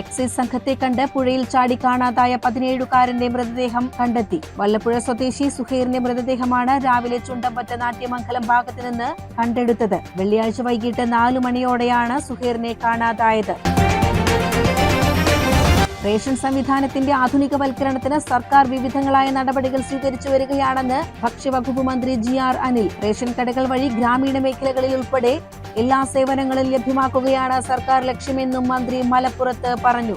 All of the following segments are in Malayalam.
എക്സൈസ് സംഘത്തെ കണ്ട് പുഴയിൽ ചാടി കാണാതായ പതിനേഴുകാരന്റെ മൃതദേഹം കണ്ടെത്തി. വല്ലപ്പുഴ സ്വദേശി സുഹൈറിന്റെ മൃതദേഹമാണ് രാവിലെ ചുണ്ടമ്പറ്റ നാട്യമംഗലം ഭാഗത്ത് നിന്ന് കണ്ടെടുത്തത്. വെള്ളിയാഴ്ച വൈകിട്ട് നാലു മണിയോടെയാണ് സുഹൈറിനെ കാണാതായത്. റേഷൻ സംവിധാനത്തിന്റെ ആധുനികവൽക്കരണത്തിന് സർക്കാർ വിവിധങ്ങളായ നടപടികൾ സ്വീകരിച്ചു വരികയാണെന്ന് ഭക്ഷ്യവകുപ്പ് മന്ത്രി ജി ആർ അനിൽ. റേഷൻ കടകൾ വഴി ഗ്രാമീണ മേഖലകളിൽ ഉൾപ്പെടെ എല്ലാ സേവനങ്ങളും ലഭ്യമാക്കുകയാണ്. സർക്കാർ ലക്ഷ്യമെന്നും മന്ത്രി മലപ്പുറത്ത് പറഞ്ഞു.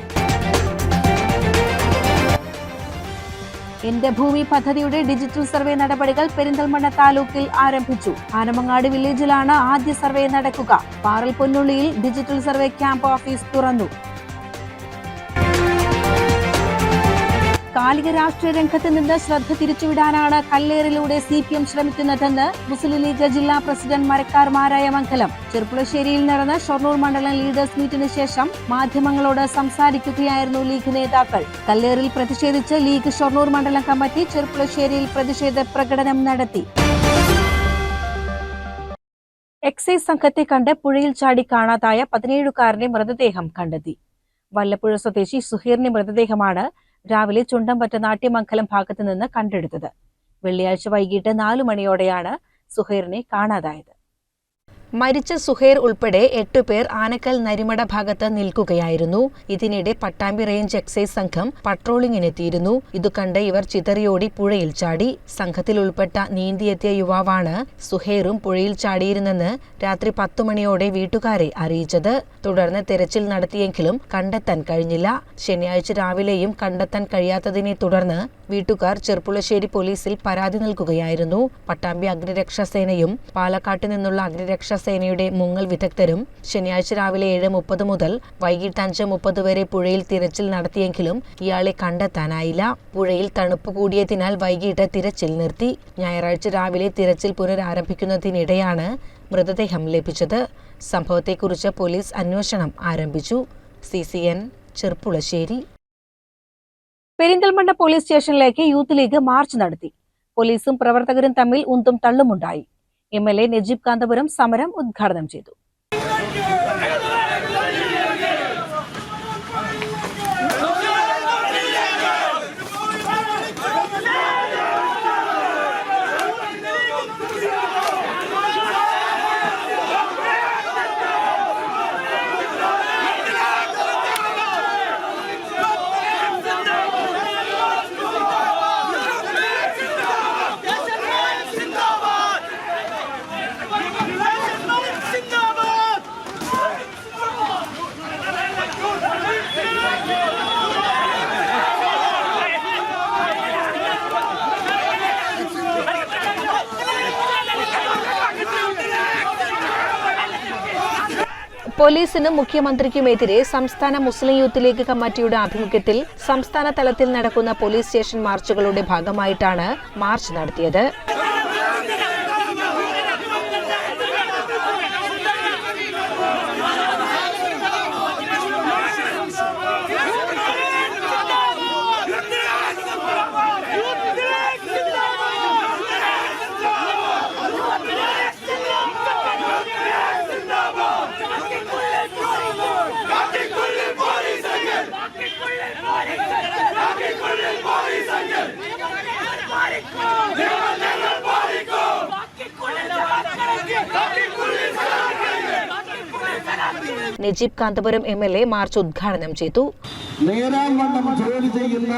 എന്റെ ഭൂമി പദ്ധതിയുടെ ഡിജിറ്റൽ സർവേ നടപടികൾ പെരിന്തൽമണ്ണ താലൂക്കിൽ ആരംഭിച്ചു. ആനമങ്ങാട് വില്ലേജിലാണ് ആദ്യ സർവേ നടക്കുക. പാറൽ പൊന്നുള്ളിയിൽ ഡിജിറ്റൽ സർവേ ക്യാമ്പ് ഓഫീസ് തുറന്നു. കാലിക രാഷ്ട്രീയ രംഗത്ത് നിന്ന് ശ്രദ്ധ തിരിച്ചുവിടാനാണ് കല്ലേറിലൂടെ സി പി എം ശ്രമിക്കുന്നതെന്ന് മുസ്ലിം ലീഗ് ജില്ലാ പ്രസിഡന്റ് മരക്കാർമാരായ മംഗലം. ചെറുപ്പുളശ്ശേരിയിൽ നടന്ന ഷൊർണൂർ മണ്ഡലം ലീഡേഴ്സ് മീറ്റിന് ശേഷം മാധ്യമങ്ങളോട് സംസാരിക്കുകയായിരുന്നു ലീഗ് നേതാക്കൾ. കല്ലേറിൽ പ്രതിഷേധിച്ച് ലീഗ് ഷൊർണൂർ മണ്ഡലം കമ്മിറ്റി ചെറുപ്പുളശ്ശേരിയിൽ പ്രതിഷേധ പ്രകടനം നടത്തി. എക്സൈസ് സംഘത്തെ കണ്ട് പുഴയിൽ ചാടി കാണാതായ പതിനേഴുകാരന്റെ മൃതദേഹം കണ്ടെത്തി. വല്ലപ്പുഴ സ്വദേശി സുഹീറിന്റെ മൃതദേഹമാണ് രാവിലെ ചുണ്ടമ്പറ്റ നാട്യമംഗലം ഭാഗത്ത് നിന്ന് കണ്ടെടുത്തത്. വെള്ളിയാഴ്ച വൈകിട്ട് നാലു മണിയോടെയാണ് സുഹൈറിനെ കാണാതായത്. മരിച്ച സുഹേർ ഉൾപ്പെടെ എട്ടുപേർ ആനക്കൽ നരിമട ഭാഗത്ത് നിൽക്കുകയായിരുന്നു. ഇതിനിടെ പട്ടാമ്പി റേഞ്ച് എക്സൈസ് സംഘം പട്രോളിംഗിനെത്തിയിരുന്നു ഇതു കണ്ട് ഇവർ ചിതറിയോടി പുഴയിൽ ചാടി. സംഘത്തിൽ ഉൾപ്പെട്ട നീന്തിയെത്തിയ യുവാവാണ് സുഹേറും പുഴയിൽ ചാടിയിരുന്നെന്ന് രാത്രി പത്തു മണിയോടെ വീട്ടുകാരെ അറിയിച്ചത്. തുടർന്ന് തെരച്ചിൽ നടത്തിയെങ്കിലും കണ്ടെത്താൻ കഴിഞ്ഞില്ല. ശനിയാഴ്ച രാവിലെയും കണ്ടെത്താൻ കഴിയാത്തതിനെ തുടർന്ന് വീട്ടുകാർ ചെർപ്പുളശ്ശേരി പോലീസിൽ പരാതി നൽകുകയായിരുന്നു. പട്ടാമ്പി അഗ്നിരക്ഷാസേനയും പാലക്കാട്ട് നിന്നുള്ള അഗ്നിരക്ഷാസേനയുടെ മുങ്ങൽ വിദഗ്ധരും ശനിയാഴ്ച രാവിലെ ഏഴ് മുപ്പത് മുതൽ വൈകിട്ട് അഞ്ച് മുപ്പത് വരെ പുഴയിൽ തിരച്ചിൽ നടത്തിയെങ്കിലും ഇയാളെ കണ്ടെത്താനായില്ല. പുഴയിൽ തണുപ്പ് കൂടിയതിനാൽ വൈകിട്ട് തിരച്ചിൽ നിർത്തി. ഞായറാഴ്ച രാവിലെ തിരച്ചിൽ പുനരാരംഭിക്കുന്നതിനിടെയാണ് മൃതദേഹം ലഭിച്ചത്. സംഭവത്തെക്കുറിച്ച് പോലീസ് അന്വേഷണം ആരംഭിച്ചു. C C N Cherpulassery. Perinthalmanna police സ്റ്റേഷനിലേക്ക് യൂത്ത് ലീഗ് മാർച്ച് നടത്തി. പോലീസും പ്രവർത്തകരും തമ്മിൽ ഉന്തും തള്ളുമുണ്ടായി. M L A Najeeb Kanthapuram സമരം ഉദ്ഘാടനം ചെയ്തു പോലീസിനും മുഖ്യമന്ത്രിക്കുമെതിരെ സംസ്ഥാന മുസ്ലിം യൂത്ത് ലീഗ് കമ്മിറ്റിയുടെ ആഭിമുഖ്യത്തിൽ സംസ്ഥാന തലത്തിൽ നടക്കുന്ന പോലീസ് സ്റ്റേഷൻ മാർച്ചുകളുടെ ഭാഗമായിട്ടാണ് മാർച്ച് നടത്തിയത്. Najeeb Kanthapuram M L A march ഉദ്ഘാടനം ചെയ്തു. ജോലി ചെയ്യുന്ന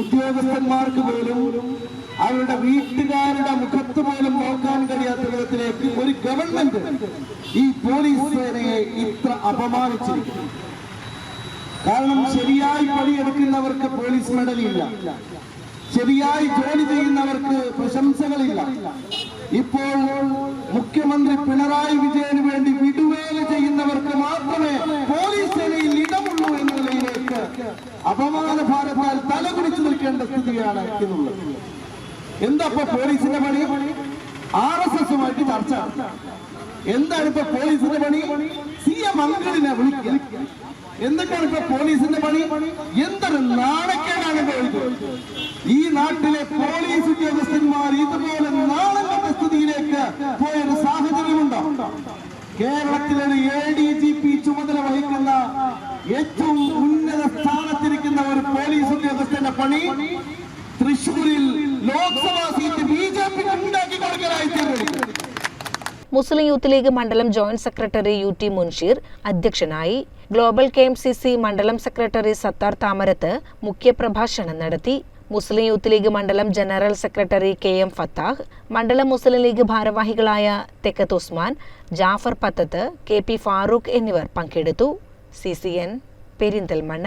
ഉദ്യോഗസ്ഥന്മാർക്ക് പോലും അവരുടെ വീട്ടുകാരുടെ മുഖത്ത് പോലും നോക്കാൻ കഴിയാത്ത വിധത്തിലേക്ക് ഒരു ഗവൺമെന്റ് ഈ പോലീസ് സേനയെ ഇത്ര അപമാനിച്ചിരിക്കുന്നു. കാരണം ശരിയായി പണിയെടുക്കുന്നവർക്ക് പോലീസ് മെഡലില്ല. ശരിയായി ജോലി ചെയ്യുന്നവർക്ക് പ്രശംസകളില്ല. ഇപ്പോൾ മുഖ്യമന്ത്രി പിണറായി വിജയന് വേണ്ടി വിടുവേല ചെയ്യുന്നവർക്ക് മാത്രമേ പോലീസ് സേനയിൽ ഇടമുള്ളൂ എന്ന നിലയിലേക്ക് അപമാന ഭാരത്താൽ തലകുടിച്ചു നിൽക്കേണ്ട സ്ഥിതിയാണ് എന്നുള്ളത് എന്താ പോലീസിന്റെ പണി? ആർ എസ് എസുമായിട്ട് ചർച്ച. എന്താണ് ഇപ്പൊ പോലീസിന്റെ പണി? സി എം അങ്കിളിനെ വിളിക്കുക. എന്തൊക്കെയാണ് ഇപ്പൊ പോലീസിന്റെ പണി? എന്തൊരു നാണക്കേടാണ് ഈ നാട്ടിലെ പോലീസ് ഉദ്യോഗസ്ഥന്മാർ ഇതുപോലെ നാണം സ്ഥിതിയിലേക്ക് പോയൊരു സാഹചര്യമുണ്ടോ? കേരളത്തിലെ ഒരു എ ഡി ജി പി ചുമതല വഹിക്കുന്ന ഏറ്റവും ഉന്നത സ്ഥാനത്തിരിക്കുന്ന ഒരു പോലീസ് ഉദ്യോഗസ്ഥന്റെ പണി തൃശൂരിൽ ലോക്സഭാ സീറ്റ് ബി ജെ പിക്ക് മുസ്ലിം യൂത്ത് ലീഗ് മണ്ഡലം joint secretary U T Munsheer അധ്യക്ഷനായി global K M C C മണ്ഡലം സെക്രട്ടറി സത്താർ താമരത്ത് മുഖ്യപ്രഭാഷണം നടത്തി. മുസ്ലിം യൂത്ത് ലീഗ് മണ്ഡലം general secretary K M Fathah മണ്ഡലം മുസ്ലിം ലീഗ് ഭാരവാഹികളായ തെക്കത്ത് ഉസ്മാൻ ജാഫർ പത്തത്ത് കെ പി ഫാറൂഖ് എന്നിവർ പങ്കെടുത്തു. C C N Perinthalmanna.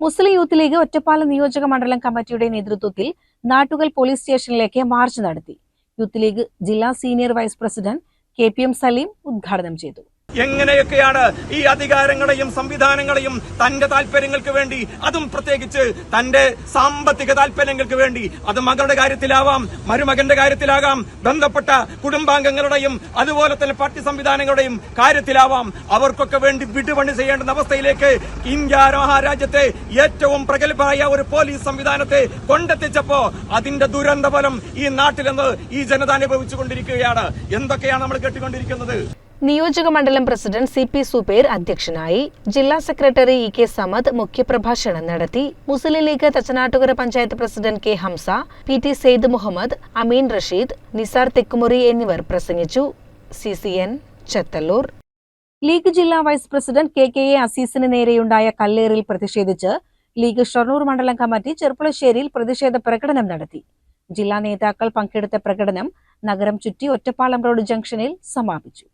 Muslim Youth League Ottapalam നിയോജക മണ്ഡലം കമ്മിറ്റിയുടെ നേതൃത്വത്തിൽ നാട്ടുകൽ പോലീസ് സ്റ്റേഷനിലേക്ക് മാർച്ച് നടത്തി. യൂത്ത് ലീഗ് ജില്ലാ senior vice president K P M Saleem ഉദ്ഘാടനം ചെയ്തു. എങ്ങനെയൊക്കെയാണ് ഈ അധികാരങ്ങളെയും സംവിധാനങ്ങളെയും തന്റെ താല്പര്യങ്ങൾക്ക് വേണ്ടി അതും പ്രത്യേകിച്ച് തന്റെ സാമ്പത്തിക താല്പര്യങ്ങൾക്ക് വേണ്ടി അത് മകളുടെ കാര്യത്തിലാവാം മരുമകന്റെ കാര്യത്തിലാകാം ബന്ധപ്പെട്ട കുടുംബാംഗങ്ങളുടെയും അതുപോലെ തന്നെ പാർട്ടി സംവിധാനങ്ങളുടെയും കാര്യത്തിലാവാം. അവർക്കൊക്കെ വേണ്ടി വിടുപണി ചെയ്യേണ്ടുന്ന അവസ്ഥയിലേക്ക് ഇന്ത്യ മഹാരാജ്യത്തെ ഏറ്റവും പ്രഗത്ഭമായ ഒരു പോലീസ് സംവിധാനത്തെ കൊണ്ടെത്തിച്ചപ്പോ അതിന്റെ ദുരന്തഫലം ഈ നാട്ടിലെന്ന് ഈ ജനത അനുഭവിച്ചുകൊണ്ടിരിക്കുകയാണ്. എന്തൊക്കെയാണ് നമ്മൾ കേട്ടുകൊണ്ടിരിക്കുന്നത്? നിയോജക മണ്ഡലം പ്രസിഡന്റ് സി പി സുബൈർ അധ്യക്ഷനായി ജില്ലാ സെക്രട്ടറി ഇ കെ സമദ് മുഖ്യപ്രഭാഷണം നടത്തി. Muslim League Thachanattukara panchayat president K Hamza P T Sayed Muhammad Ameen Rasheed Nisar Thekkumuri എന്നിവർ പ്രസംഗിച്ചു. C C N Chethallur. League ജില്ലാ vice president K K A അസീസിന് നേരെയുണ്ടായ കല്ലേറിൽ പ്രതിഷേധിച്ച് ലീഗ് ഷൊർണൂർ മണ്ഡലം കമ്മിറ്റി ചെർപ്പുളശ്ശേരിയിൽ പ്രതിഷേധ പ്രകടനം നടത്തി. ജില്ലാ നേതാക്കൾ പങ്കെടുത്ത പ്രകടനം നഗരം ചുറ്റി ഒറ്റപ്പാലം റോഡ് ജംഗ്ഷനിൽ സമാപിച്ചു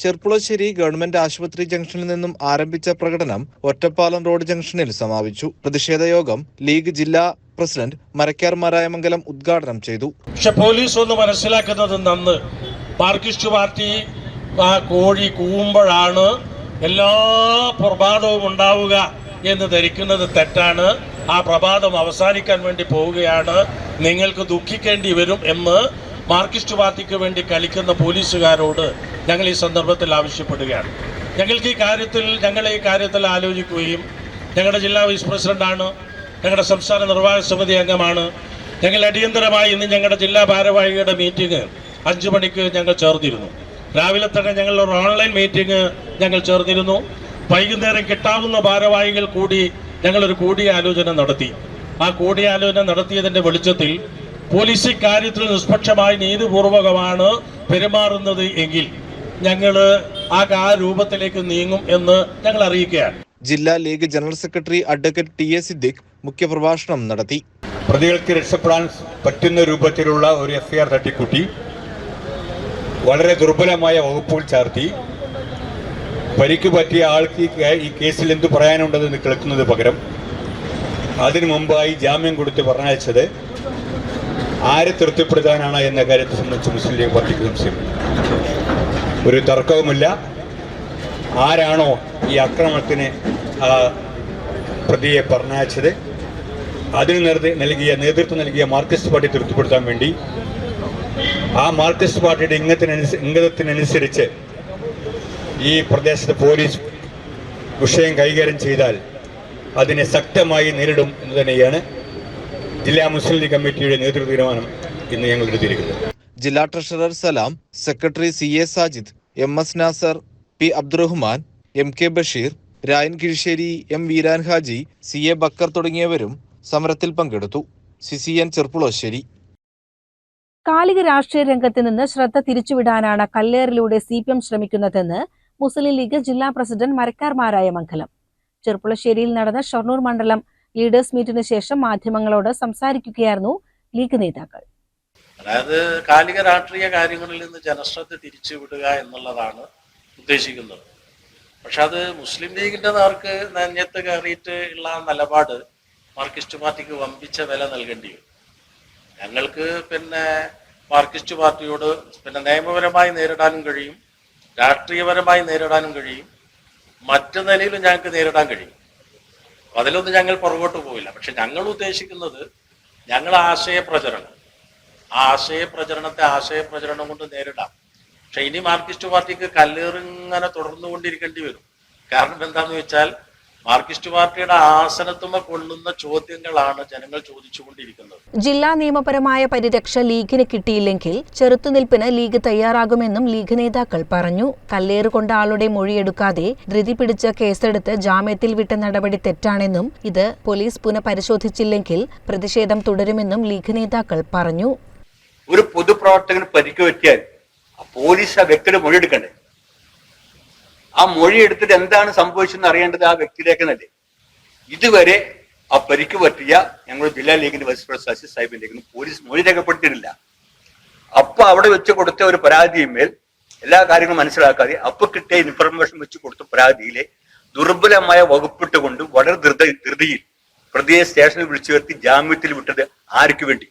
ചെർപ്പുളശ്ശേരി ഗവൺമെന്റ് ആശുപത്രി ജംഗ്ഷനിൽ നിന്നും ആരംഭിച്ച പ്രകടനം ഒറ്റപ്പാലം റോഡ് ജംഗ്ഷനിൽ സമാപിച്ചു. പ്രതിഷേധ യോഗം ലീഗ് ജില്ലാ പ്രസിഡന്റ് മരക്കാർ മാരായമംഗലം ഉദ്ഘാടനം ചെയ്തു. പക്ഷെ പോലീസ് ഒന്ന് മനസ്സിലാക്കുന്നത് നന്ന്. മാർക്കിസ്റ്റ് പാർട്ടി ആ കോഴി കൂവുമ്പോഴാണ് എല്ലാ പ്രഭാതവും ഉണ്ടാവുക എന്ന് ധരിക്കുന്നത് തെറ്റാണ്. ആ പ്രഭാതം അവസാനിക്കാൻ വേണ്ടി പോവുകയാണ്. നിങ്ങൾക്ക് ദുഃഖിക്കേണ്ടി വരും എന്ന് മാർക്സിസ്റ്റ് പാർട്ടിക്ക് വേണ്ടി കളിക്കുന്ന പോലീസുകാരോട് ഞങ്ങൾ ഈ സന്ദർഭത്തിൽ ആവശ്യപ്പെടുകയാണ്. ഞങ്ങൾക്ക് ഈ കാര്യത്തിൽ ഞങ്ങൾ ഈ കാര്യത്തിൽ ആലോചിക്കുകയും ഞങ്ങളുടെ ജില്ലാ വൈസ് പ്രസിഡന്റാണ് ഞങ്ങളുടെ സംസ്ഥാന നിർവാഹക സമിതി അംഗമാണ്. ഞങ്ങൾ അടിയന്തരമായി ഇന്ന് ഞങ്ങളുടെ ജില്ലാ ഭാരവാഹികളുടെ മീറ്റിംഗ് അഞ്ചു മണിക്ക് ഞങ്ങൾ ചേർന്നിരുന്നു. രാവിലെ തന്നെ ഞങ്ങൾ ഒരു ഓൺലൈൻ മീറ്റിംഗ് ഞങ്ങൾ ചേർന്നിരുന്നു. വൈകുന്നേരം കിട്ടാവുന്ന ഭാരവാഹികൾ കൂടി ഞങ്ങളൊരു കൂടിയാലോചന നടത്തി. ആ കൂടിയാലോചന നടത്തിയതിന്റെ വെളിച്ചത്തിൽ പോലീസ് ഇക്കാര്യത്തിൽ നിഷ്പക്ഷമായി നീതിപൂർവകമാണ് പെരുമാറുന്നത് എങ്കിൽ ഞങ്ങൾ ആ ആ രൂപത്തിലേക്ക് നീങ്ങും എന്ന് ഞങ്ങൾ അറിയിക്കുകയാണ്. ജില്ലാ League general secretary advocate T A Siddique മുഖ്യപ്രഭാഷണം നടത്തി. പ്രതികൾക്ക് രക്ഷപ്പെടാൻ പറ്റുന്ന രൂപത്തിലുള്ള ഒരു എഫ്ഐആർ തട്ടിക്കൂട്ടി. വളരെ ദുർബലമായ വകുപ്പുകൾ ചാർത്തി. പരിക്ക് പറ്റിയ ആൾക്ക് ഈ ഈ കേസിൽ എന്ത് പറയാനുണ്ടെന്ന് കേൾക്കുന്നത് പകരം. അതിനു മുമ്പായി ജാമ്യം കൊടുത്ത് പറഞ്ഞയച്ചത് ആരെ തൃപ്തിപ്പെടുത്താനാണ് എന്ന കാര്യത്തെ സംബന്ധിച്ച് മുസ്ലിം ലീഗ് പാർട്ടിക്ക് സംശയമില്ല ഒരു തർക്കവുമില്ല. ആരാണോ ഈ ആക്രമണത്തിന് പ്രതിയെ പറഞ്ഞയച്ചത് അതിന് നൽകിയ നേതൃത്വം നൽകിയ മാർക്സിസ്റ്റ് പാർട്ടി തൃപ്തിപ്പെടുത്താൻ വേണ്ടി ആ മാർക്സിസ്റ്റ് പാർട്ടിയുടെ ഇംഗത്തിനനുസ ഇംഗതത്തിനനുസരിച്ച് ഈ പ്രദേശത്ത് പോലീസ് വിഷയം കൈകാര്യം ചെയ്താൽ അതിനെ ശക്തമായി നേരിടും എന്ന് തന്നെയാണ് ജില്ലാ മുസ്ലിം ലീഗ് കമ്മിറ്റിയുടെ നേതൃത്വ തീരുമാനം ഇന്ന് ഞങ്ങൾ എടുത്തിരിക്കുന്നത്. ജില്ലാ treasurer Salam secretary C A Sajid M S Nasar P Abdurahman M K Basheer Rayan Kizhissery M Veeran Haji C A Bakkar തുടങ്ങിയവരും സമരത്തിൽ പങ്കെടുത്തു. C C N Cherpulassery. കാലിക രാഷ്ട്രീയ രംഗത്ത് നിന്ന് ശ്രദ്ധ തിരിച്ചുവിടാനാണ് കല്ലേറിലൂടെ സി പി എം ശ്രമിക്കുന്നതെന്ന് മുസ്ലിം ലീഗ് ജില്ലാ പ്രസിഡന്റ് മരക്കാർമാരായ മംഗലം. ചെറുപ്പുളശ്ശേരിയിൽ നടന്ന ഷൊർണൂർ മണ്ഡലം ലീഡേഴ്സ് മീറ്റിന് ശേഷം മാധ്യമങ്ങളോട് സംസാരിക്കുകയായിരുന്നു ലീഗ് നേതാക്കൾ. അതായത് കാലിക രാഷ്ട്രീയ കാര്യങ്ങളിൽ നിന്ന് ജനശ്രദ്ധ തിരിച്ചുവിടുക എന്നുള്ളതാണ് ഉദ്ദേശിക്കുന്നത്. പക്ഷെ അത് മുസ്ലിം ലീഗിന്റെ നേർക്ക് നെഞ്ഞത്ത് കയറിയിട്ട് ഉള്ള നിലപാട് മാർക്സിസ്റ്റ് പാർട്ടിക്ക് വമ്പിച്ച വില നൽകേണ്ടി വരും. ഞങ്ങൾക്ക് പിന്നെ മാർക്സിസ്റ്റ് പാർട്ടിയോട് പിന്നെ നിയമപരമായി നേരിടാനും കഴിയും രാഷ്ട്രീയപരമായി നേരിടാനും കഴിയും മറ്റു നിലയിലും ഞങ്ങൾക്ക് നേരിടാൻ കഴിയും. അതിലൊന്നും ഞങ്ങൾ പുറകോട്ട് പോയില്ല പക്ഷെ ഞങ്ങൾ ഉദ്ദേശിക്കുന്നത് ഞങ്ങൾ ആശയ പ്രചരണം ആ ആശയ പ്രചരണത്തെ ആശയ പ്രചരണം കൊണ്ട് നേരിടാം. പക്ഷെ ഇനി മാർക്സിസ്റ്റ് പാർട്ടിക്ക് കല്ലേറിങ്ങനെ തുടർന്നുകൊണ്ടിരിക്കേണ്ടി വരും. കാരണം എന്താന്ന് വെച്ചാൽ മാർക്സിസ്റ്റ് പാർട്ടിയുടെ ആസനത്തുമ കൊള്ളുന്ന ചോദ്യങ്ങളാണ് ജനങ്ങൾ ചോദിച്ചുകൊണ്ടിരിക്കുന്നത്. ജില്ലാ നിയമപരമായ പരിരക്ഷ ലീഗിന് കിട്ടിയില്ലെങ്കിൽ ചെറുത്തുനിൽപ്പിന് ലീഗ് തയ്യാറാകുമെന്നും ലീഗ് നേതാക്കൾ പറഞ്ഞു. കല്ലേറുകൊണ്ട ആളുടെ മൊഴിയെടുക്കാതെ ധൃതി പിടിച്ച് കേസെടുത്ത് ജാമ്യത്തിൽ വിട്ട നടപടി തെറ്റാണെന്നും ഇത് പോലീസ് പുനഃപരിശോധിച്ചില്ലെങ്കിൽ പ്രതിഷേധം തുടരുമെന്നും ലീഗ് നേതാക്കൾ പറഞ്ഞു. ഒരു പൊതുപ്രവർത്തകന് പരിക്ക് പറ്റിയാൽ ആ പോലീസ് ആ വ്യക്തിയുടെ മൊഴി എടുക്കണ്ടേ ആ മൊഴി എടുത്തിട്ട് എന്താണ് സംഭവിച്ചതെന്ന് അറിയേണ്ടത് ആ വ്യക്തിയിലേക്കെന്നല്ലേ ഇതുവരെ ആ പരിക്ക് പറ്റിയ ഞങ്ങൾ ജില്ലാ ലീഗിന്റെ വൈസ് പ്രസിഡന്റ് സാഹിബിന്റെ പോലീസ് മൊഴി രേഖപ്പെടുത്തിയിട്ടില്ല. അപ്പൊ അവിടെ വെച്ച് കൊടുത്ത ഒരു പരാതിയിന്മേൽ എല്ലാ കാര്യങ്ങളും മനസ്സിലാക്കാതെ അപ്പൊ കിട്ടിയ ഇൻഫർമേഷൻ വെച്ച് കൊടുത്ത പരാതിയിലെ ദുർബലമായ വകുപ്പിട്ടുകൊണ്ട് വളരെ ധൃത ധൃതിയിൽ പ്രതിയെ സ്റ്റേഷനിൽ വിളിച്ചു വരുത്തി ജാമ്യത്തിൽ വിട്ടത് ആർക്ക് വേണ്ടി?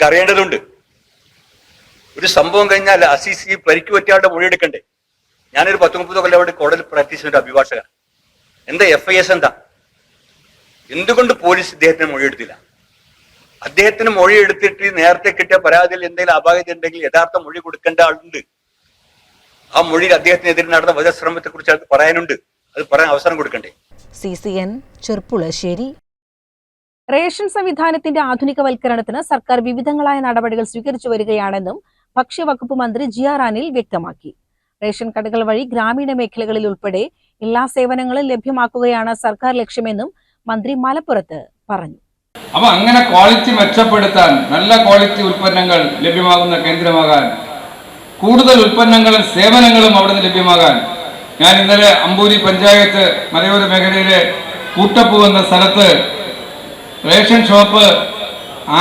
അറിയേണ്ടതുണ്ട് ഒരു സംഭവം കഴിഞ്ഞാൽ അസീസി പരിക്ക് മൊഴി മൊഴിയെടുക്കണ്ടേ ഞാനൊരു പത്ത് മുപ്പത് കൊല്ലം അവിടെ കോടതി പ്രാക്ടീസ് ചെയ്ത അഭിഭാഷകൻ എന്താ എഫ് ഐ എസ് എന്താ? എന്തുകൊണ്ട് പോലീസ് ഇദ്ദേഹത്തിന് മൊഴിയെടുത്തില്ല അദ്ദേഹത്തിന് മൊഴി എടുത്തിട്ട് നേരത്തെ കിട്ടിയ പരാതിയിൽ എന്തെങ്കിലും അപാകത ഉണ്ടെങ്കിൽ യഥാർത്ഥ മൊഴി കൊടുക്കേണ്ട ആളുണ്ട്. ആ മൊഴിയിൽ അദ്ദേഹത്തിനെതിരെ നടന്ന വധശ്രമത്തെ കുറിച്ച് അത് പറയാനുണ്ട്. അത് പറയാൻ അവസരം കൊടുക്കണ്ടേ? C C N Cherpulassery. Ration സംവിധാനത്തിന്റെ ആധുനികവൽക്കരണത്തിന് സർക്കാർ വിവിധങ്ങളായ നടപടികൾ സ്വീകരിച്ചു വരികയാണെന്നും ഭക്ഷ്യവകുപ്പ് മന്ത്രി ജിയാറാനിൽ അനിൽ വ്യക്തമാക്കി. റേഷൻ കടകൾ വഴി ഗ്രാമീണ മേഖലകളിൽ ഉൾപ്പെടെ എല്ലാ സേവനങ്ങളും ലഭ്യമാക്കുകയാണ് സർക്കാർ ലക്ഷ്യമെന്നും മന്ത്രി മലപ്പുറത്ത് പറഞ്ഞു. അപ്പൊ അങ്ങനെ ക്വാളിറ്റി മെച്ചപ്പെടുത്താൻ നല്ല ക്വാളിറ്റി ഉൽപ്പന്നങ്ങൾ ലഭ്യമാകുന്ന കേന്ദ്രമാകാൻ കൂടുതൽ ഉൽപ്പന്നങ്ങളും സേവനങ്ങളും അവിടെ നിന്ന് ലഭ്യമാകാൻ ഞാൻ ഇന്നലെ അമ്പൂരി പഞ്ചായത്ത് മലയോര മേഖലയിലെ കൂട്ടപ്പൂ എന്ന സ്ഥലത്ത് റേഷൻ ഷോപ്പ്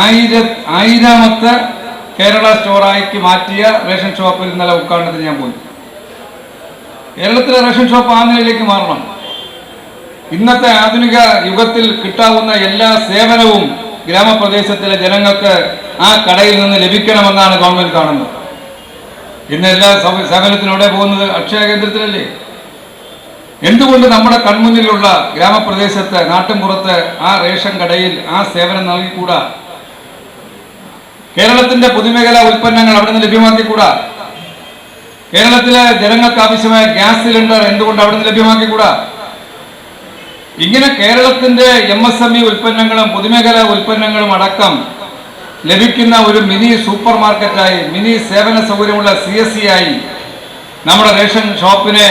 ആയിര ആയിരാമത്തെ കേരള സ്റ്റോറായിക്ക് മാറ്റിയ റേഷൻ ഷോപ്പിൽ ഇന്നലെ ഉദ്ഘാടനത്തിന് ഞാൻ പോയി. കേരളത്തിലെ റേഷൻ ഷോപ്പ് ആ നിലയിലേക്ക് മാറണം. ഇന്നത്തെ ആധുനിക യുഗത്തിൽ കിട്ടാവുന്ന എല്ലാ സേവനവും ഗ്രാമപ്രദേശത്തിലെ ജനങ്ങൾക്ക് ആ കടയിൽ നിന്ന് ലഭിക്കണമെന്നാണ് ഗവൺമെന്റ് കാണുന്നത്. ഇന്ന് എല്ലാ സേവനത്തിലൂടെ പോകുന്നത് അക്ഷയ കേന്ദ്രത്തിലല്ലേ? എന്തുകൊണ്ട് നമ്മുടെ കൺമുന്നിലുള്ള ഗ്രാമപ്രദേശത്ത് നാട്ടിൻപുറത്ത് ആ റേഷൻ കടയിൽ ആ സേവനം നൽകിക്കൂടാ? കേരളത്തിന്റെ പൊതുമേഖലാ ഉൽപ്പന്നങ്ങൾ അവിടെ നിന്ന് ലഭ്യമാക്കിക്കൂടാ? കേരളത്തിലെ ജനങ്ങൾക്ക് ആവശ്യമായ ഗ്യാസ് സിലിണ്ടർ എന്തുകൊണ്ട് അവിടെ നിന്ന് ലഭ്യമാക്കിക്കൂടാ? ഇങ്ങനെ കേരളത്തിന്റെ എം എസ് എം ഇ ഉൽപ്പന്നങ്ങളും പൊതുമേഖലാ ഉൽപ്പന്നങ്ങളും അടക്കം ലഭിക്കുന്ന ഒരു മിനി സൂപ്പർ മാർക്കറ്റായി മിനി സേവന സൗകര്യമുള്ള സി എസ് സി ആയി നമ്മുടെ റേഷൻ ഷോപ്പിനെ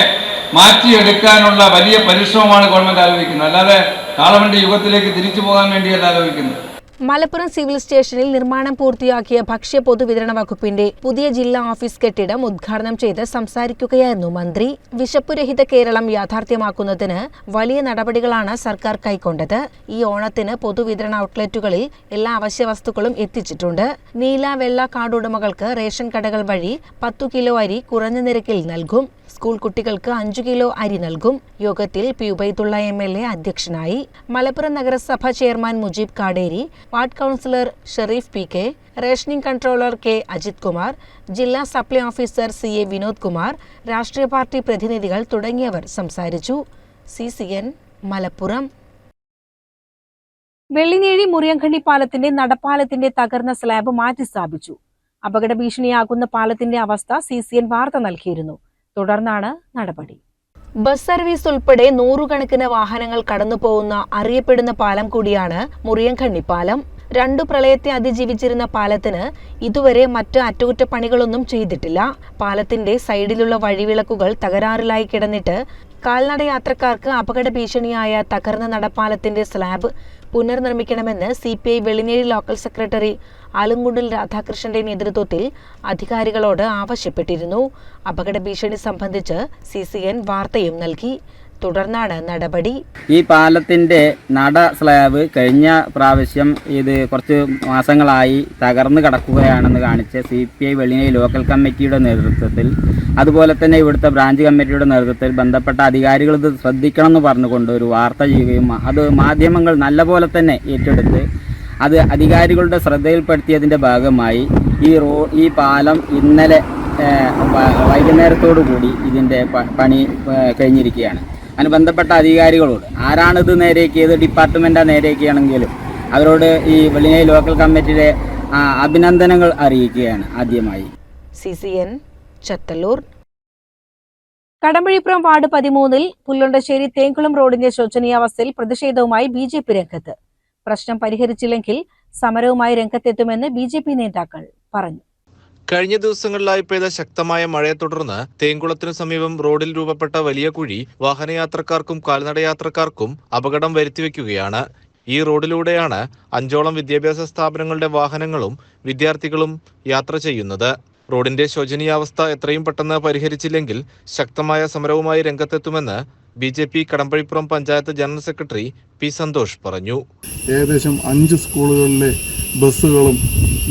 മാറ്റിയെടുക്കാനുള്ള വലിയ പരിശ്രമമാണ് ഗവൺമെന്റ് ആലോചിക്കുന്നത്. അല്ലാതെ കാളവണ്ടി യുഗത്തിലേക്ക് തിരിച്ചു പോകാൻ വേണ്ടിയല്ല ആലോചിക്കുന്നത്. മലപ്പുറം സിവിൽ സ്റ്റേഷനിൽ നിർമ്മാണം പൂർത്തിയാക്കിയ ഭക്ഷ്യ പൊതുവിതരണ വകുപ്പിന്റെ പുതിയ ജില്ലാ ഓഫീസ് കെട്ടിടം ഉദ്ഘാടനം ചെയ്ത് സംസാരിക്കുകയായിരുന്നു മന്ത്രി. വിശപ്പുരഹിത കേരളം യാഥാർത്ഥ്യമാക്കുന്നതിന് വലിയ നടപടികളാണ് സർക്കാർ കൈക്കൊണ്ടത്. ഈ ഓണത്തിന് പൊതുവിതരണ ഔട്ട്ലെറ്റുകളിൽ എല്ലാ അവശ്യ വസ്തുക്കളും എത്തിച്ചിട്ടുണ്ട്. നീല വെള്ള കാർഡുടമകൾക്ക് റേഷൻ കടകൾ വഴി പത്തു കിലോ അരി കുറഞ്ഞ നിരക്കിൽ നൽകും. സ്കൂൾ കുട്ടികൾക്ക് അഞ്ചു കിലോ അരി നൽകും. യോഗത്തിൽ P Ubaidulla M L A അധ്യക്ഷനായി മലപ്പുറം നഗരസഭ chairman Mujeeb Kaderi ward councillor Shereef P K rationing controller K Ajith Kumar ജില്ലാ supply officer C A Vinod Kumar രാഷ്ട്രീയ പാർട്ടി പ്രതിനിധികൾ തുടങ്ങിയവർ സംസാരിച്ചു. C C N Malappuram. Vellinezhi Muriyankanni പാലത്തിന്റെ നടപ്പാലത്തിന്റെ തകർന്ന സ്ലാബ് മാറ്റിസ്ഥാപിച്ചു. അപകട ഭീഷണിയാകുന്ന പാലത്തിന്റെ അവസ്ഥ സി സി എൻ വാർത്ത നൽകിയിരുന്നു. തുടർന്നാണ് നടപടി. ബസ് സർവീസ് ഉൾപ്പെടെ നൂറുകണക്കിന് വാഹനങ്ങൾ കടന്നു പോകുന്ന അറിയപ്പെടുന്ന പാലം കൂടിയാണ് മുറിയങ്കണ്ണി പാലം. രണ്ടു പ്രളയത്തെ അതിജീവിച്ചിരുന്ന പാലത്തിന് ഇതുവരെ മറ്റ് അറ്റകുറ്റപ്പണികളൊന്നും ചെയ്തിട്ടില്ല. പാലത്തിന്റെ സൈഡിലുള്ള വഴിവിളക്കുകൾ തകരാറിലായി കിടന്നിട്ട് കാൽനട യാത്രക്കാർക്ക് അപകട ഭീഷണിയായ തകർന്ന നടപ്പാലത്തിന്റെ slab പുനർനിർമ്മിക്കണമെന്ന് C P I Vellinezhi local secretary ആലങ്കുണ്ടിൽ രാധാകൃഷ്ണന്റെ നേതൃത്വത്തിൽ അധികാരികളോട് ആവശ്യപ്പെട്ടിരുന്നു. അപകട ഭീഷണി സംബന്ധിച്ച് സി സി എൻ വാർത്തയും നൽകി. തുടർന്നാണ് നടപടി. ഈ പാലത്തിന്റെ നട സ്ലാബ് കഴിഞ്ഞ പ്രാവശ്യം ഇത് കുറച്ച് മാസങ്ങളായി തകർന്നു കിടക്കുകയാണെന്ന് കാണിച്ച് C P I Vellinezhi local കമ്മിറ്റിയുടെ നേതൃത്വത്തിൽ അതുപോലെ തന്നെ ഇവിടുത്തെ ബ്രാഞ്ച് കമ്മിറ്റിയുടെ നേതൃത്വത്തിൽ ബന്ധപ്പെട്ട അധികാരികൾ ഇത് ശ്രദ്ധിക്കണം എന്ന് പറഞ്ഞുകൊണ്ട് ഒരു വാർത്ത ചെയ്യുകയും അത് മാധ്യമങ്ങൾ നല്ലപോലെ തന്നെ ഏറ്റെടുത്ത് അത് അധികാരികളുടെ ശ്രദ്ധയിൽപ്പെടുത്തിയതിന്റെ ഭാഗമായി ഈ റോ ഈ പാലം ഇന്നലെ വൈകുന്നേരത്തോടു കൂടി ഇതിന്റെ പണി കഴിഞ്ഞിരിക്കുകയാണ്. അതിന് ബന്ധപ്പെട്ട അധികാരികളോട് ആരാണിത് നേരെയാക്കിയത് ഡിപ്പാർട്ട്മെന്റാണ് നേരെയാക്കിയാണെങ്കിലും അവരോട് ഈ വെള്ളിനൈ ലോക്കൽ കമ്മിറ്റിയുടെ അഭിനന്ദനങ്ങൾ അറിയിക്കുകയാണ് ആദ്യമായി. C C N Chethallur. Kadampazhipuram ward പതിമൂന്നിൽ പുല്ലുണ്ടശ്ശേരി തേങ്കുളം റോഡിന്റെ ശോചനീയാവസ്ഥയിൽ പ്രതിഷേധവുമായി ബി ജെ പി രംഗത്ത്. പ്രശ്നം പരിഹരിച്ചില്ലെങ്കിൽ സമരവുമായി രംഗത്തെത്തുമെന്ന് ബി ജെ പി നേതാക്കൾ പറഞ്ഞു. കഴിഞ്ഞ ദിവസങ്ങളിലായി പെയ്ത ശക്തമായ മഴയെ തുടർന്ന് തേങ്കുളത്തിനു സമീപം റോഡിൽ രൂപപ്പെട്ട വലിയ കുഴി വാഹനയാത്രക്കാർക്കും കാൽനടയാത്രക്കാർക്കും അപകടം വരുത്തിവെക്കുകയാണ്. ഈ റോഡിലൂടെയാണ് അഞ്ചോളം വിദ്യാഭ്യാസ സ്ഥാപനങ്ങളുടെ വാഹനങ്ങളും വിദ്യാർത്ഥികളും യാത്ര ചെയ്യുന്നത്. റോഡിന്റെ ശോചനീയാവസ്ഥ എത്രയും പെട്ടെന്ന് പരിഹരിച്ചില്ലെങ്കിൽ ശക്തമായ സമരവുമായി രംഗത്തെത്തുമെന്ന് B J P Kadampazhipuram panchayat general secretary P Santhosh പറഞ്ഞു. ഏകദേശം അഞ്ച് സ്കൂളുകളിലെ ബസ്സുകളും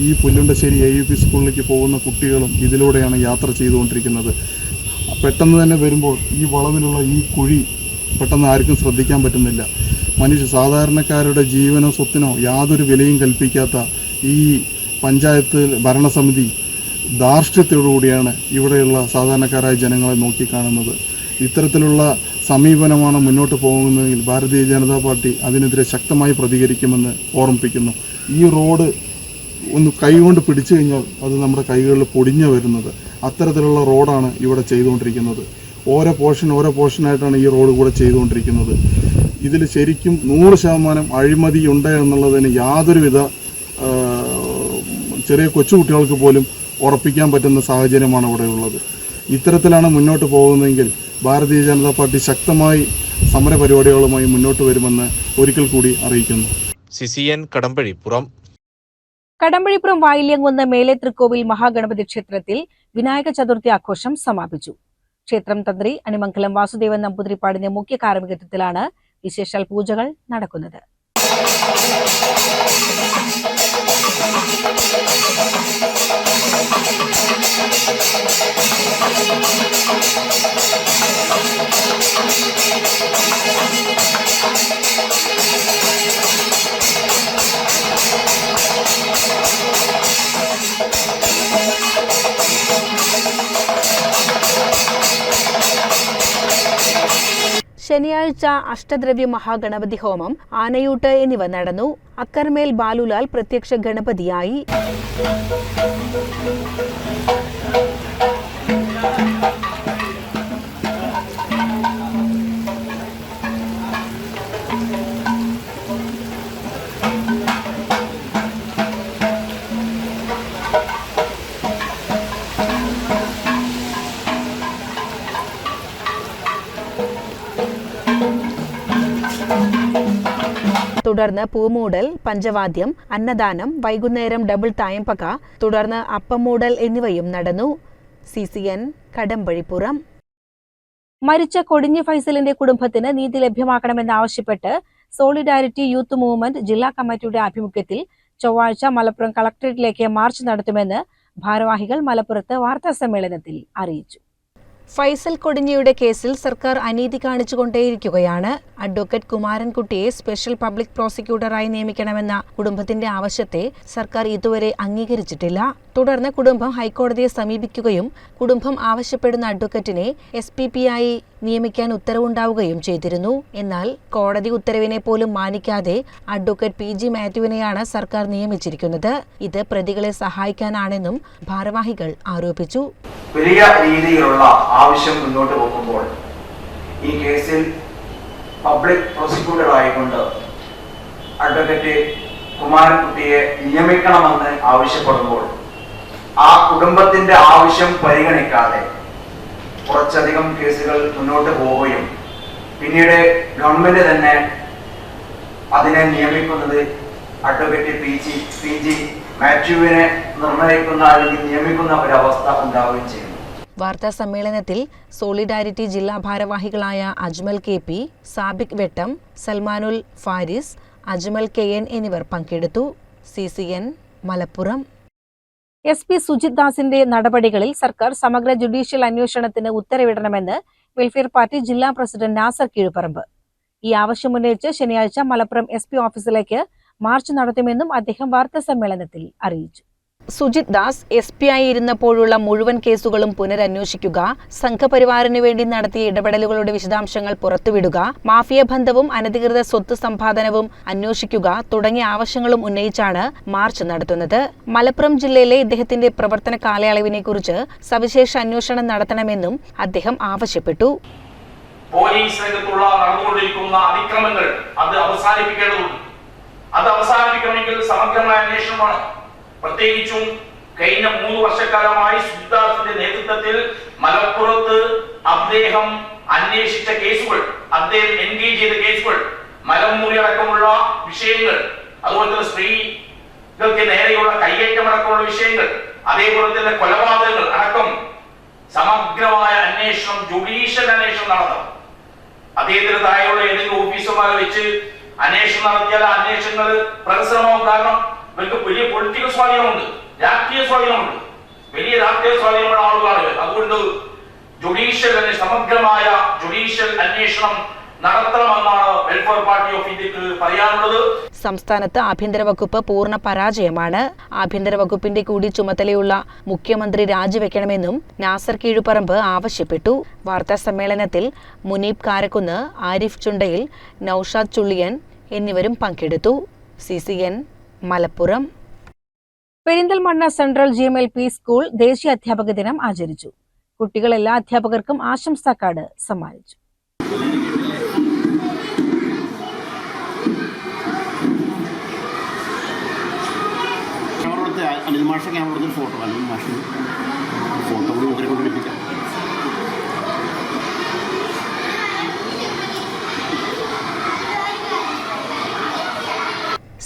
ഈ പുല്ലുണ്ടശ്ശേരി എ യു പി സ്കൂളിലേക്ക് പോകുന്ന കുട്ടികളും ഇതിലൂടെയാണ് യാത്ര ചെയ്തുകൊണ്ടിരിക്കുന്നത്. പെട്ടെന്ന് തന്നെ വരുമ്പോൾ ഈ വളവിലുള്ള ഈ കുഴി പെട്ടെന്ന് ആർക്കും ശ്രദ്ധിക്കാൻ പറ്റുന്നില്ല. മനുഷ്യ സാധാരണക്കാരുടെ ജീവനോ സ്വത്തിനോ യാതൊരു വിലയും കൽപ്പിക്കാത്ത ഈ പഞ്ചായത്ത് ഭരണസമിതി ധാർഷ്ട്യത്തോടുകൂടിയാണ് ഇവിടെയുള്ള സാധാരണക്കാരായ ജനങ്ങളെ നോക്കിക്കാണുന്നത്. ഇത്തരത്തിലുള്ള സമീപനമാണ് മുന്നോട്ട് പോകുന്നതെങ്കിൽ ഭാരതീയ ജനതാ പാർട്ടി അതിനെതിരെ ശക്തമായി പ്രതികരിക്കുമെന്ന് ഓർമ്മിപ്പിക്കുന്നു. ഈ റോഡ് ഒന്ന് കൈകൊണ്ട് പിടിച്ചു കഴിഞ്ഞാൽ അത് നമ്മുടെ കൈകളിൽ പൊടിഞ്ഞു വരുന്നത്. അത്തരത്തിലുള്ള റോഡാണ് ഇവിടെ ചെയ്തുകൊണ്ടിരിക്കുന്നത്. ഓരോ പോർഷൻ ഓരോ പോർഷനായിട്ടാണ് ഈ റോഡ് കൂടെ ചെയ്തുകൊണ്ടിരിക്കുന്നത്. ഇതിൽ ശരിക്കും നൂറ് ശതമാനം അഴിമതി ഉണ്ട് എന്നുള്ളതിന് യാതൊരുവിധ ചെറിയ കൊച്ചുകുട്ടികൾക്ക് പോലും ഉറപ്പിക്കാൻ പറ്റുന്ന സാഹചര്യമാണ് ഇവിടെ ഉള്ളത് ഇത്തരത്തിലാണ് മുന്നോട്ട് പോകുന്നതെങ്കിൽ ഭാരതീയ ജനതാ പാർട്ടി ശക്തമായി സമരപരിപാടികളുമായി മുന്നോട്ട് വരുമെന്ന് ഒരിക്കൽ കൂടി അറിയിക്കുന്നു. സിസിയൻ കടമ്പഴിപ്പുറം കടമ്പഴിപ്പുറം വായില്യങ്കുന്ന് മേലെ തൃക്കോവിൽ മഹാഗണപതി ക്ഷേത്രത്തിൽ വിനായക ചതുർത്ഥി ആഘോഷം സമാപിച്ചു. ക്ഷേത്രം തന്ത്രി അണിമംഗലം വാസുദേവൻ നമ്പൂതിരിപ്പാടിന്റെ മുഖ്യ കാർമ്മികത്വത്തിലാണ് വിശേഷാൽ പൂജകൾ നടക്കുന്നത്. ശനിയാഴ്ച അഷ്ടദ്രവ്യ മഹാഗണപതി ഹോമം ആനയൂട്ട് എന്നിവ നടന്നു. അക്കർമേൽ ബാലുലാൽ പ്രത്യക്ഷ ഗണപതിയായി. തുടർന്ന് പൂമൂടൽ പഞ്ചവാദ്യം അന്നദാനം വൈകുന്നേരം ഡബിൾ തായമ്പക തുടർന്ന് അപ്പമൂടൽ എന്നിവയും നടന്നു. C C N Kadampazhipuram. മരിച്ച കൊടിഞ്ഞി ഫൈസലിന്റെ കുടുംബത്തിന് നീതി ലഭ്യമാക്കണമെന്നാവശ്യപ്പെട്ട് സോളിഡാരിറ്റി യൂത്ത് മൂവ്മെന്റ് ജില്ലാ കമ്മിറ്റിയുടെ ആഭിമുഖ്യത്തിൽ ചൊവ്വാഴ്ച മലപ്പുറം കളക്ടറേറ്റിലേക്ക് മാർച്ച് നടത്തുമെന്ന് ഭാരവാഹികൾ മലപ്പുറത്ത് വാർത്താ സമ്മേളനത്തിൽ അറിയിച്ചു. ഫൈസൽ കൊടിഞ്ഞിയുടെ കേസിൽ സർക്കാർ അനീതി കാണിച്ചുകൊണ്ടേയിരിക്കുകയാണ്. അഡ്വക്കേറ്റ് കുമാരൻകുട്ടിയെ സ്പെഷ്യൽ പബ്ലിക് പ്രോസിക്യൂട്ടറായി നിയമിക്കണമെന്ന കുടുംബത്തിന്റെ ആവശ്യത്തെ സർക്കാർ ഇതുവരെ അംഗീകരിച്ചിട്ടില്ല. തുടർന്ന് കുടുംബം ഹൈക്കോടതിയെ സമീപിക്കുകയും കുടുംബം ആവശ്യപ്പെടുന്ന അഡ്വക്കേറ്റിനെ എസ് പി പി ആയി നിയമിക്കാൻ ഉത്തരവുണ്ടാവുകയും ചെയ്തിരുന്നു. എന്നാൽ കോടതി ഉത്തരവിനെ പോലും മാനിക്കാതെ അഡ്വക്കേറ്റ് പി ജി മാത്യുവിനെയാണ് സർക്കാർ നിയമിച്ചിരിക്കുന്നത്. ഇത് പ്രതികളെ സഹായിക്കാനാണെന്നും ഭാരവാഹികൾ ആരോപിച്ചു. വലിയ രീതിയിലുള്ള ആവശ്യം മുന്നോട്ട് പോകുമ്പോൾ ഈ കേസിൽ പബ്ലിക് പ്രോസിക്യൂട്ടർ ആയിക്കൊണ്ട് അഡ്വക്കേറ്റ് കുമാരൻകുട്ടിയെ നിയമിക്കണമെന്ന് ആവശ്യപ്പെടുമ്പോൾ ആ കുടുംബത്തിന്റെ ആവശ്യം പരിഗണിക്കാതെ കുറച്ചധികം കേസുകൾ മുന്നോട്ട് പോവുകയും പിന്നീട് ഗവൺമെന്റ് തന്നെ അതിനെ നിയമിക്കുന്നത് advocate P G P G മാത്യുവിനെ നിർണയിക്കുന്ന അല്ലെങ്കിൽ നിയമിക്കുന്ന ഒരവസ്ഥ ഉണ്ടാവുകയും ചെയ്യുന്നു വാർത്താ സമ്മേളനത്തിൽ സോളിഡാരിറ്റി ജില്ലാ ഭാരവാഹികളായ Ajmal K P Sabik Vettam Salmanul Faris Ajmal K N എന്നിവർ പങ്കെടുത്തു. C C N Malappuram. S P Sujith ദാസിന്റെ നടപടികളിൽ സർക്കാർ സമഗ്ര ജുഡീഷ്യൽ അന്വേഷണത്തിന് ഉത്തരവിടണമെന്ന് വെൽഫെയർ പാർട്ടി ജില്ലാ പ്രസിഡന്റ് നാസർ കീഴുപറമ്പ്. ഈ ആവശ്യം ഉന്നയിച്ച് ശനിയാഴ്ച മലപ്പുറം എസ് ഓഫീസിലേക്ക് മാർച്ച് നടത്തുമെന്നും അദ്ദേഹം വാർത്താ സമ്മേളനത്തിൽ അറിയിച്ചു. സുജിത് ദാസ് എസ് പി ആയി ഇരുന്നപ്പോഴുള്ള മുഴുവൻ കേസുകളും പുനരന്വേഷിക്കുക സംഘപരിവാറിനു വേണ്ടി നടത്തിയ ഇടപെടലുകളുടെ വിശദാംശങ്ങൾ പുറത്തുവിടുക മാഫിയ ബന്ധവും അനധികൃത സ്വത്ത് സമ്പാദനവും അന്വേഷിക്കുക തുടങ്ങിയ ആവശ്യങ്ങളും ഉന്നയിച്ചാണ് മാർച്ച് നടത്തുന്നത്. മലപ്പുറം ജില്ലയിലെ ഇദ്ദേഹത്തിന്റെ പ്രവർത്തന കാലയളവിനെക്കുറിച്ച് സവിശേഷ അന്വേഷണം നടത്തണമെന്നും അദ്ദേഹം ആവശ്യപ്പെട്ടു. പോലീസ് രംഗത്തുള്ള നടന്നുകൊണ്ടിരിക്കുന്ന അതിക്രമങ്ങൾ അത് അവസാനിപ്പിക്കേണ്ടതുണ്ട്. അത് അവസാനിപ്പിക്കണമെങ്കിൽ സമഗ്രമായ അന്വേഷണമാണ്. പ്രത്യേകിച്ചും കഴിഞ്ഞ മൂന്ന് വർഷക്കാലമായി സുജിദാസിന്റെ നേതൃത്വത്തിൽ മലപ്പുറത്ത് അദ്ദേഹം അന്വേഷിച്ച കേസുകൾ അദ്ദേഹം എൻഗേജ് ചെയ്ത കേസുകൾ മലമുറി അടക്കമുള്ള വിഷയങ്ങൾ അതുപോലെ തന്നെ സ്ത്രീകൾക്ക് നേരെയുള്ള കയ്യേറ്റം അടക്കമുള്ള വിഷയങ്ങൾ അതേപോലെ തന്നെ കൊലപാതകങ്ങൾ അടക്കം സമഗ്രമായ അന്വേഷണം ജുഡീഷ്യൽ അന്വേഷണം നടത്തണം അദ്ദേഹത്തിന് താഴെയുള്ള ഏതെങ്കിലും ഓഫീസർമാരെ വെച്ച് അന്വേഷണം നടത്തിയാൽ അന്വേഷണങ്ങൾ പ്രഹസനമാവും. കാരണം ഇവർക്ക് വലിയ പൊളിറ്റിക്കൽ സ്വാധീനമുണ്ട് രാഷ്ട്രീയ സ്വാധീനമുണ്ട്. വലിയ രാഷ്ട്രീയ സ്വാധീനമുള്ള ആളുകളാണ് അതുകൊണ്ട് ജുഡീഷ്യൽ സമഗ്രമായ ജുഡീഷ്യൽ അന്വേഷണം വെൽഫെയർ പാർട്ടി ഓഫ് പറയാനുള്ളത്. സംസ്ഥാനത്ത് ആഭ്യന്തര വകുപ്പ് പൂർണ പരാജയമാണ്. ആഭ്യന്തര വകുപ്പിന്റെ കൂടി ചുമതലയുള്ള മുഖ്യമന്ത്രി രാജിവെക്കണമെന്നും നാസർ കീഴുപറമ്പ് ആവശ്യപ്പെട്ടു. വാർത്താ സമ്മേളനത്തിൽ മുനീബ് കാരക്കുന്ന് ആരിഫ് ചുണ്ടയിൽ നൌഷാദ് ചുള്ളിയൻ എന്നിവരും പങ്കെടുത്തു. C C N Malappuram. Perinthalmanna central G M L P school ദേശീയ അധ്യാപക ദിനം ആചരിച്ചു. കുട്ടികൾ എല്ലാ അധ്യാപകർക്കും ആശംസാ കാർഡ് സമ്മാനിച്ചു ഫോട്ടോ ഫോട്ടോ കൂടി ഇവരെ കൊണ്ട് ലഭിക്കാം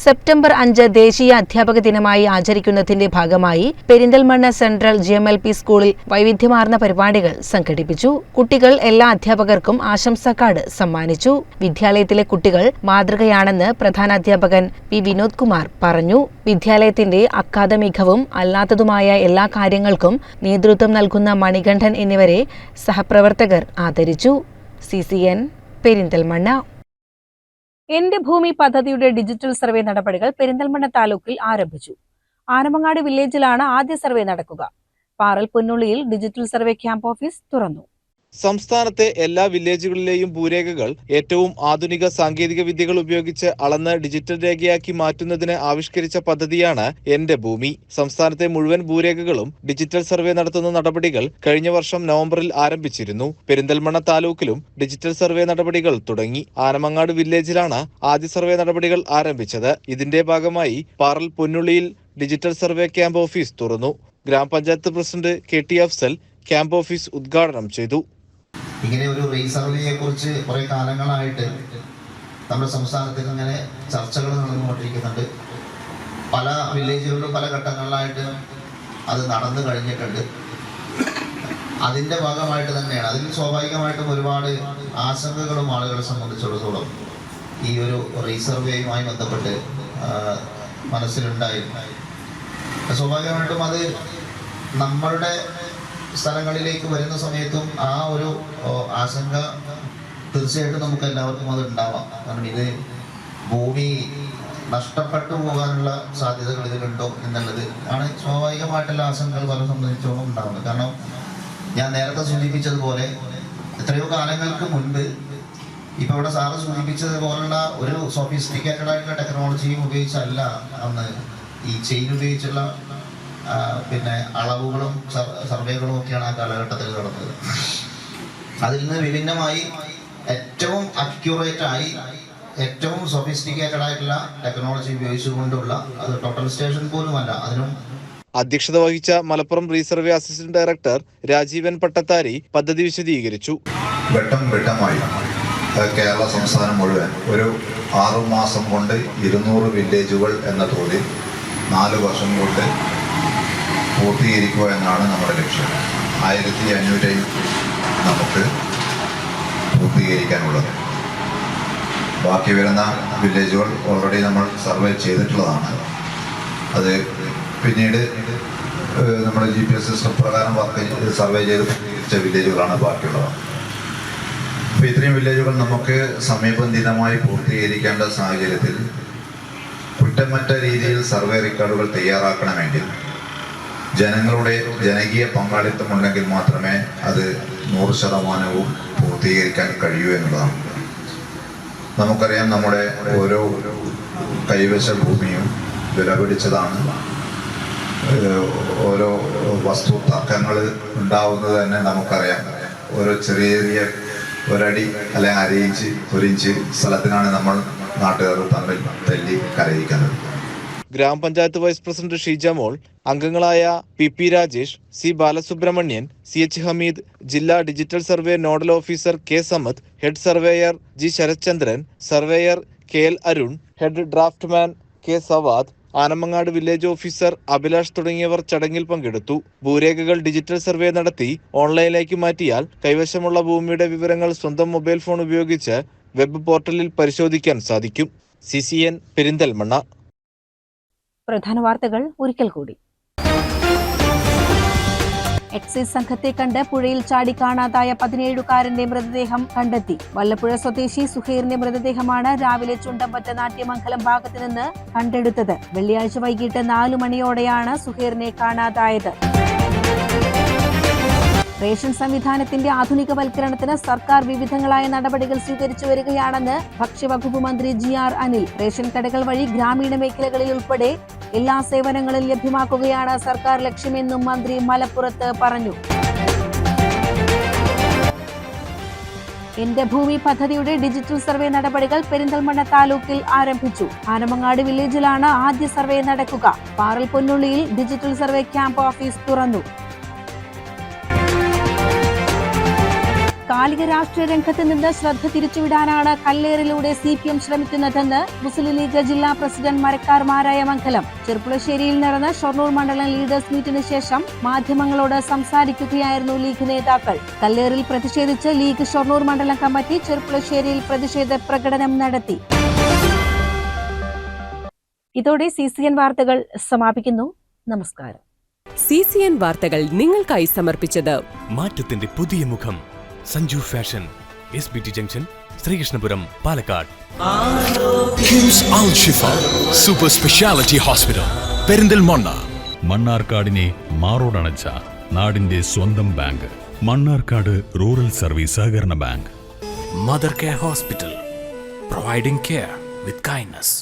സെപ്റ്റംബർ അഞ്ച് ദേശീയ അധ്യാപക ദിനമായി ആചരിക്കുന്നതിന്റെ ഭാഗമായി Perinthalmanna central G M L P സ്കൂളിൽ വൈവിധ്യമാർന്ന പരിപാടികൾ സംഘടിപ്പിച്ചു. കുട്ടികൾ എല്ലാ അധ്യാപകർക്കും ആശംസാ കാർഡ് സമ്മാനിച്ചു. വിദ്യാലയത്തിലെ കുട്ടികൾ മാതൃകയാണെന്ന് പ്രധാനാധ്യാപകൻ പി വിനോദ് കുമാർ പറഞ്ഞു. വിദ്യാലയത്തിന്റെ അക്കാദമികവും അല്ലാത്തതുമായ എല്ലാ കാര്യങ്ങൾക്കും നേതൃത്വം നൽകുന്ന മണികണ്ഠൻ എന്നിവരെ സഹപ്രവർത്തകർ ആദരിച്ചു. C C N Perinthalmanna. എന്റെ ഭൂമി പദ്ധതിയുടെ ഡിജിറ്റൽ സർവേ നടപടികൾ പെരിന്തൽമണ്ണ താലൂക്കിൽ ആരംഭിച്ചു. ആനമങ്ങാട് വില്ലേജിലാണ് ആദ്യ സർവേ നടക്കുക. പാറൽ പൊന്നുള്ളിയിൽ ഡിജിറ്റൽ സർവേ ക്യാമ്പ് ഓഫീസ് തുറന്നു. സംസ്ഥാനത്തെ എല്ലാ വില്ലേജുകളിലെയും ഭൂരേഖകൾ ഏറ്റവും ആധുനിക സാങ്കേതിക വിദ്യകൾ ഉപയോഗിച്ച് അളന്ന് ഡിജിറ്റൽ രേഖയാക്കി മാറ്റുന്നതിന് ആവിഷ്കരിച്ച പദ്ധതിയാണ് എന്റെ ഭൂമി. സംസ്ഥാനത്തെ മുഴുവൻ ഭൂരേഖകളും ഡിജിറ്റൽ സർവേ നടത്തുന്ന നടപടികൾ കഴിഞ്ഞ വർഷം നവംബറിൽ ആരംഭിച്ചിരുന്നു. പെരിന്തൽമണ്ണ താലൂക്കിലും ഡിജിറ്റൽ സർവേ നടപടികൾ തുടങ്ങി. ആനമങ്ങാട് വില്ലേജിലാണ് ആദ്യ സർവേ നടപടികൾ ആരംഭിച്ചത്. ഇതിന്റെ ഭാഗമായി പാറൽ പൊന്നുള്ളിയിൽ ഡിജിറ്റൽ സർവേ ക്യാമ്പ് ഓഫീസ് തുറന്നു. ഗ്രാമപഞ്ചായത്ത് president K T Afsal camp office ഉദ്ഘാടനം ചെയ്തു. ഇങ്ങനെ ഒരു റീസർവേയെ കുറിച്ച് കുറെ കാലങ്ങളായിട്ട് നമ്മുടെ സംസ്ഥാനത്തിൽ ഇങ്ങനെ ചർച്ചകൾ നടന്നുകൊണ്ടിരിക്കുന്നുണ്ട്. പല വില്ലേജുകളിലും പല ഘട്ടങ്ങളിലായിട്ട് അത് നടന്നു കഴിഞ്ഞിട്ടുണ്ട്. അതിന്റെ ഭാഗമായിട്ട് തന്നെയാണ്. അതിൽ സ്വാഭാവികമായിട്ടും ഒരുപാട് ആശങ്കകളും ആളുകളെ സംബന്ധിച്ചിടത്തോളം ഈ ഒരു റീസർവേയുമായി ബന്ധപ്പെട്ട് മനസ്സിലുണ്ടായിരുന്നു സ്വാഭാവികമായിട്ടും അത് നമ്മളുടെ സ്ഥലങ്ങളിലേക്ക് വരുന്ന സമയത്തും ആ ഒരു ആശങ്ക തീർച്ചയായിട്ടും നമുക്ക് എല്ലാവർക്കും അത് ഉണ്ടാവാം കാരണം ഇത് ഭൂമി നഷ്ടപ്പെട്ടു പോകാനുള്ള സാധ്യതകൾ ഇതിലുണ്ടോ എന്നുള്ളത് ആണ് സ്വാഭാവികമായിട്ടുള്ള ആശങ്കകൾ പല സംബന്ധിച്ചോളം ഉണ്ടാവുന്നത്. കാരണം ഞാൻ നേരത്തെ സൂചിപ്പിച്ചതുപോലെ എത്രയോ കാലങ്ങൾക്ക് മുൻപ് ഇപ്പൊ ഇവിടെ സാറ് സൂചിപ്പിച്ചതുപോലുള്ള ഒരു സോഫിസ്റ്റിക്കേറ്റഡ് ആയിട്ടുള്ള ടെക്നോളജിയും ഉപയോഗിച്ചല്ല അന്ന് ഈ ചെയിൻ ഉപയോഗിച്ചുള്ള പിന്നെ അളവുകളും സർ- സർവേകളും ഒക്കെയാണ് ആ കാലഘട്ടത്തിൽ നടന്നത്. അതിൽ നിന്ന് വിഭിന്നമായി ഏറ്റവും അക്യൂറേറ്റ് ആയി ഏറ്റവും സൊഫിസ്റ്റിക്കേറ്റഡ് ആയിട്ടുള്ള ടെക്നോളജി ഉപയോഗിച്ചുകൊണ്ടുള്ള അത് ടോട്ടൽ സ്റ്റേഷൻ പോലുമല്ല അതിനും അധ്യക്ഷത വഹിച്ച Malappuram resurvey assistant director Rajeevan Pattathari പദ്ധതി വിശദീകരിച്ചു. ഘട്ടം ഘട്ടമായി കേരള സംസ്ഥാനം മുഴുവൻ ഒരു ആറുമാസം കൊണ്ട് ഇരുന്നൂറ് വില്ലേജുകൾ എന്ന തോതിൽ നാല് വർഷം കൊണ്ട് പൂർത്തീകരിക്കുക എന്നാണ് നമ്മുടെ ലക്ഷ്യം. ആയിരത്തി അഞ്ഞൂറ്റി നമുക്ക് പൂർത്തീകരിക്കാനുള്ളത്. ബാക്കി വരുന്ന വില്ലേജുകൾ ഓൾറെഡി നമ്മൾ സർവേ ചെയ്തിട്ടുള്ളതാണ്. അത് പിന്നീട് നമ്മുടെ ജി പി എസ് സിസ്റ്റം പ്രകാരം വർക്ക് സർവേ ചെയ്ത് പൂർത്തീകരിച്ച വില്ലേജുകളാണ് ബാക്കിയുള്ളത്. അപ്പോൾ ഇത്രയും വില്ലേജുകൾ നമുക്ക് സമയബന്ധിതമായി പൂർത്തീകരിക്കേണ്ട സാഹചര്യത്തിൽ കുറ്റമറ്റ രീതിയിൽ സർവേ റെക്കോർഡുകൾ തയ്യാറാക്കണമെങ്കിൽ ജനങ്ങളുടെ ജനകീയ പങ്കാളിത്തം ഉണ്ടെങ്കിൽ മാത്രമേ അത് നൂറ് ശതമാനവും പൂർത്തീകരിക്കാൻ കഴിയൂ എന്നുള്ളതാണ്. നമുക്കറിയാം നമ്മുടെ ഓരോ കൈവശ ഭൂമിയും വിലപിടിച്ചതാണ്. ഓരോ വസ്തു തർക്കങ്ങൾ ഉണ്ടാവുന്നത് തന്നെ നമുക്കറിയാം. ഓരോ ചെറിയ ചെറിയ ഒരടി അല്ലെങ്കിൽ അരയിഞ്ച് ഒരിഞ്ച് സ്ഥലത്തിനാണ് നമ്മൾ നാട്ടുകാർ തമ്മിൽ തല്ലി കരയിക്കുന്നത്. ഗ്രാമപഞ്ചായത്ത് വൈസ് പ്രസിഡന്റ് ഷീജ മോൾ അംഗങ്ങളായ P P Rajesh C Balasubramanian C H Hameed ജില്ലാ digital survey nodal officer K Samad head surveyor G Sarathchandran surveyor K L Arun head draftsman K Savad Anamangad village officer Abhilash തുടങ്ങിയവർ ചടങ്ങിൽ പങ്കെടുത്തു. ഭൂരേഖകൾ ഡിജിറ്റൽ സർവേ നടത്തി ഓൺലൈനിലേക്ക് മാറ്റിയാൽ കൈവശമുള്ള ഭൂമിയുടെ വിവരങ്ങൾ സ്വന്തം മൊബൈൽ ഫോൺ ഉപയോഗിച്ച് വെബ് പോർട്ടലിൽ പരിശോധിക്കാൻ സാധിക്കും. സി സി എൻ പെരിന്തൽമണ്ണ പ്രധാന വാർത്തകൾ ഒരിക്കൽ കൂടി. എക്സൈസ് സംഘത്തെ കണ്ട് പുഴയിൽ ചാടി കാണാതായ പതിനേഴുകാരന്റെ മൃതദേഹം കണ്ടെത്തി. വല്ലപ്പുഴ സ്വദേശി സുഹൈറിന്റെ മൃതദേഹമാണ് രാവിലെ ചുണ്ടമ്പറ്റ നാട്യമംഗലം ഭാഗത്ത് നിന്ന് കണ്ടെടുത്തത്. വെള്ളിയാഴ്ച വൈകിട്ട് നാലു മണിയോടെയാണ് സുഹൈറിനെ കാണാതായത്. റേഷൻ സംവിധാനത്തിന്റെ ആധുനികവൽക്കരണത്തിന് സർക്കാർ വിവിധങ്ങളായ നടപടികൾ സ്വീകരിച്ചു വരികയാണെന്ന് ഭക്ഷ്യവകുപ്പ് മന്ത്രി ജി ആർ അനിൽ. റേഷൻ കടകൾ വഴി ഗ്രാമീണ മേഖലകളിൽ ഉൾപ്പെടെ എല്ലാ സേവനങ്ങളും ലഭ്യമാക്കുകയാണ് സർക്കാർ ലക്ഷ്യമെന്നും മന്ത്രി മലപ്പുറത്ത് പറഞ്ഞു. എന്റെ ഭൂമി പദ്ധതിയുടെ ഡിജിറ്റൽ സർവേ നടപടികൾ പെരിന്തൽമണ്ണ താലൂക്കിൽ ആരംഭിച്ചു. ആനമങ്ങാട് വില്ലേജിലാണ് ആദ്യ സർവേ നടക്കുക. പാറൽ പൊന്നുള്ളിയിൽ ഡിജിറ്റൽ സർവേ ക്യാമ്പ് ഓഫീസ് തുറന്നു. കാലിക രാഷ്ട്രീയ രംഗത്ത് നിന്ന് ശ്രദ്ധ തിരിച്ചുവിടാനാണ് കല്ലേറിലൂടെ സി പി എം ശ്രമിക്കുന്നതെന്ന് മുസ്ലിം ലീഗ് ജില്ലാ പ്രസിഡന്റ് മരക്കാർമാരായ മംഗലം. ചെറുപ്പുളശ്ശേരിയിൽ നടന്ന ഷൊർണൂർ മണ്ഡലം ലീഡേഴ്സ് മീറ്റിന് ശേഷം മാധ്യമങ്ങളോട് സംസാരിക്കുകയായിരുന്നു ലീഗ് നേതാക്കൾ. കല്ലേറിൽ പ്രതിഷേധിച്ച് ലീഗ് ഷൊർണൂർ മണ്ഡലം കമ്മിറ്റി ചെറുപ്പുളശ്ശേരിയിൽ പ്രതിഷേധ പ്രകടനം നടത്തി. ഇതോടെ സി സി എൻ വാർത്തകൾ സമാപിക്കുന്നു. നമസ്കാരം. സി സി എൻ വാർത്തകൾ നിങ്ങൾക്കായി സമർപ്പിച്ചത് മാറ്റത്തിന്റെ പുതിയ മുഖം Sanju fashion S B T junction Sreekrishnapuram Palakkad. KIMS Al Shifa super speciality hospital Perinthalmanna മണ്ണാർക്കാടിനെ മാറോടണച്ച നാടിന്റെ സ്വന്തം ബാങ്ക് മണ്ണാർക്കാട് റൂറൽ സർവീസ് സഹകരണ bank. Mother care hospital providing care with kindness